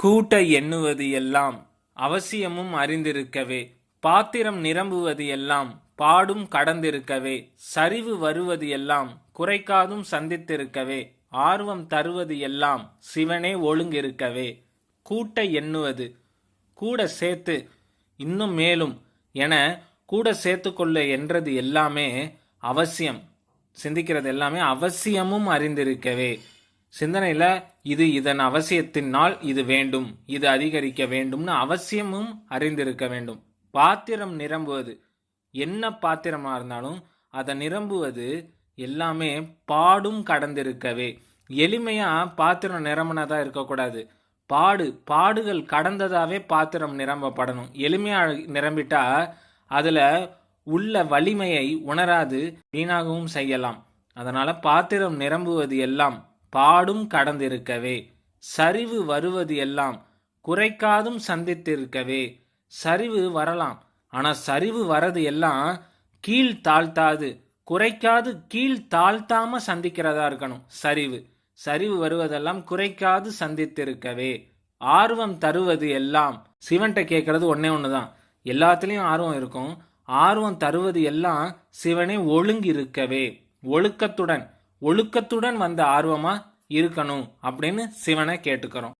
கூட்ட எண்ணுவது எல்லாம் அவசியமும் அறிந்திருக்கவே பாத்திரம் நிரம்புவது எல்லாம் பாடும் கடந்திருக்கவே சரிவு வருவது எல்லாம் குறைக்காதும் சந்தித்திருக்கவே ஆர்வம் தருவது எல்லாம் சிவனே ஒழுங்கிருக்கவே. கூட்ட எண்ணுவது கூட சேர்த்து இன்னும் மேலும் என கூட சேர்த்துக்கொள்ள என்றது எல்லாமே அவசியம். சிந்திக்கிறது எல்லாமே அவசியமும் அறிந்திருக்கவே. சிந்தனையில் இது இதன் அவசியத்தினால் இது வேண்டும் இது அதிகரிக்க வேண்டும்னு அவசியமும் அறிந்திருக்க வேண்டும். பாத்திரம் நிரம்புவது. என்ன பாத்திரமாக இருந்தாலும் அதை நிரம்புவது எல்லாமே பாடும் கடந்திருக்கவே. எளிமையாக பாத்திரம் நிரம்பினதாக இருக்கக்கூடாது. பாடு பாடுகள் கடந்ததாவே பாத்திரம் நிரம்பப்படணும். எளிமையாக நிரம்பிட்டா அதில் உள்ள வலிமையை உணராது வீணாகவும் செய்யலாம். அதனால் பாத்திரம் நிரம்புவது எல்லாம் பாடும் கடந்திருக்கவே. சரிவு வருவது எல்லாம் குறைக்காதும் சந்தித்திருக்கவே. சரிவு வரலாம். ஆனால் சரிவு வரது எல்லாம் கீழ் தாழ்த்தாது. குறைக்காது கீழ் தாழ்த்தாம சந்திக்கிறதா இருக்கணும். சரிவு. சரிவு வருவதெல்லாம் குறைக்காது சந்தித்திருக்கவே. ஆர்வம் தருவது எல்லாம் சிவன்கிட்ட கேட்கறது ஒன்னே தான் எல்லாத்துலேயும் ஆர்வம் இருக்கும். ஆர்வம் தருவது எல்லாம் சிவனே ஒழுங்கிருக்கவே ஒழுக்கத்துடன் ஒழுக்கத்துடன் வந்த ஆர்வமா இருக்கணும் அப்படின்னு சிவனை கேட்டுக்கிறோம்.